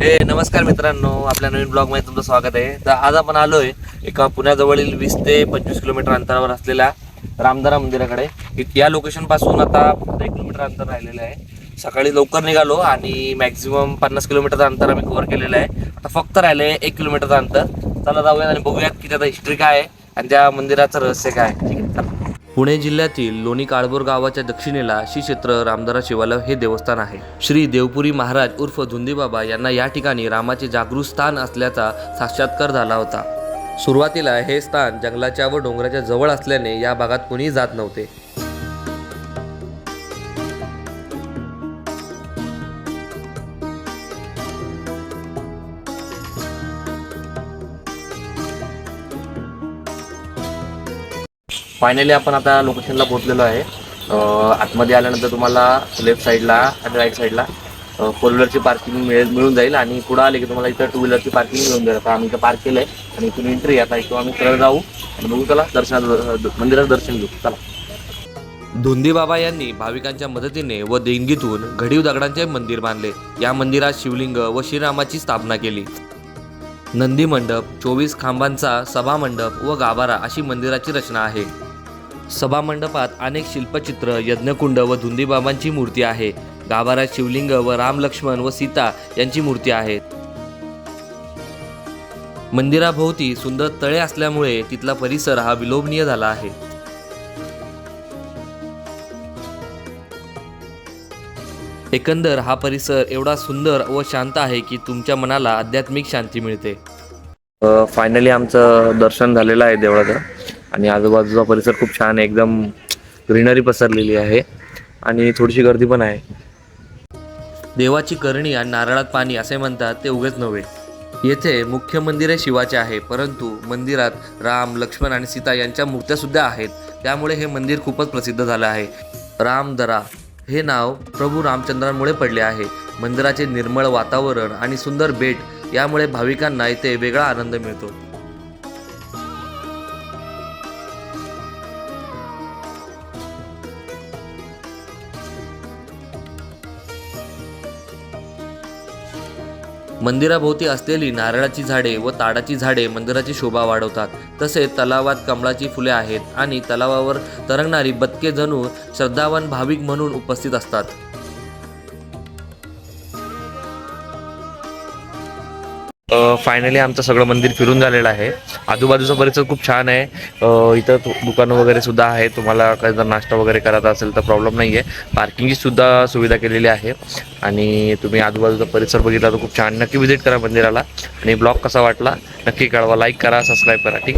हे नमस्कार मित्रांनो आपल्या नवीन ब्लॉगमध्ये तुमचं स्वागत आहे. तर आज आपण आलोय एका पुण्याजवळील वीस ते पंचवीस किलोमीटर अंतरावर असलेल्या रामदारा मंदिराकडे. या लोकेशनपासून आता एक किलोमीटर अंतर राहिलेलं आहे. सकाळी लवकर निघालो आणि मॅक्झिमम पन्नास किलोमीटरचं अंतर आम्ही कव्हर केलेलं आहे. आता फक्त राहिलंय एक किलोमीटरचं अंतर. चला जाऊयात आणि बघूयात की त्याचा हिस्ट्री काय आहे आणि त्या मंदिराचं रहस्य काय आहे. पुणे जिल्ह्यातील लोणी काळभोर गावाच्या दक्षिणेला श्री क्षेत्र रामदारा शिवालय हे देवस्थान आहे. श्री देवपुरी महाराज उर्फ धुंदीबाबा यांना या ठिकाणी रामाचे जागृत स्थान असल्याचा साक्षात्कार झाला होता. सुरुवातीला हे स्थान जंगलाच्या व डोंगराच्या जवळ असल्याने या भागात कोणी जात नव्हते. फायनली आपण आता लोकेशनला पोहोचलेलो आहे. आतमध्ये आल्यानंतर तुम्हाला लेफ्ट साईडला आणि राईट साईडला फोर व्हीलरची पार्किंग मिळेल मिळून जाईल आणि पुढं आले की तुम्हाला इथं टू व्हीलरची पार्किंग मिळून जाईल. आता आम्ही इथं पार्क केलं आहे आणि इथून एंट्री आता इथं आम्ही सरळ जाऊ आणि बघू चला दर्शना मंदिरात दर्शन घेऊ. चला. धोंदी बाबा यांनी भाविकांच्या मदतीने व देणगीतून घडीव दगडांचे मंदिर बांधले. या मंदिरात शिवलिंग व श्रीरामाची स्थापना केली. नंदी मंडप चोवीस खांबांचा सभा मंडप व गाभारा अशी मंदिराची रचना आहे. सभामंडपात अनेक शिल्पचित्र यज्ञकुंड व धुंदीबाबांची मूर्ती आहे. गाभाऱ्यात शिवलिंग व राम लक्ष्मण व सीता यांची मूर्ती आहे मंदिराभोवती सुंदर तळे असल्यामुळे तिथला परिसर हा विलोभनीय झाला आहे. एकंदर हा परिसर एवढा सुंदर व शांत आहे की तुमच्या मनाला आध्यात्मिक शांती मिळते. फायनली आमचं दर्शन झालेलं आहे देवळाचं. आणि आजूबाजूचा परिसर खूप छान आहे. एकदम ग्रीनरी पसरलेली आहे. आणि थोडीशी गर्दी पण आहे. देवाची करणी आणि नारळात पाणी असे म्हणतात ते उगेच नव्हे. येथे मुख्य मंदिर हे शिवाचे आहे परंतु मंदिरात राम लक्ष्मण आणि सीता यांच्या मूर्त्यासुद्धा आहेत. त्यामुळे हे मंदिर खूपच प्रसिद्ध झालं आहे. रामदरा हे नाव प्रभू रामचंद्रांमुळे पडले आहे. मंदिराचे निर्मळ वातावरण आणि सुंदर बेट यामुळे भाविकांना इथे वेगळा आनंद मिळतो. मंदिराभोवती असलेली नारळाची झाडे व ताडाची झाडे मंदिराची शोभा वाढवतात. तसेच तलावात कमळाची फुले आहेत आणि तलावावर तरंगणारी बदके जणू श्रद्धावान भाविक म्हणून उपस्थित असतात. फायनली आमचं सगळं मंदिर फिरून झालेलं आहे. आजूबाजूचा परिसर खूप छान आहे. इथं दुकानं वगैरे सुद्धा आहे तुम्हाला काही जर नाश्ता वगैरे करायचा असेल तर प्रॉब्लेम नाही आहे पार्किंगची सुद्धा सुविधा केलेली आहे. आणि तुम्ही आजूबाजूचा परिसर बघितला तर खूप छान. नक्की व्हिजिट करा मंदिराला. आणि ब्लॉग कसा वाटला नक्की कळवा. लाईक करा सबस्क्राईब करा. ठीक?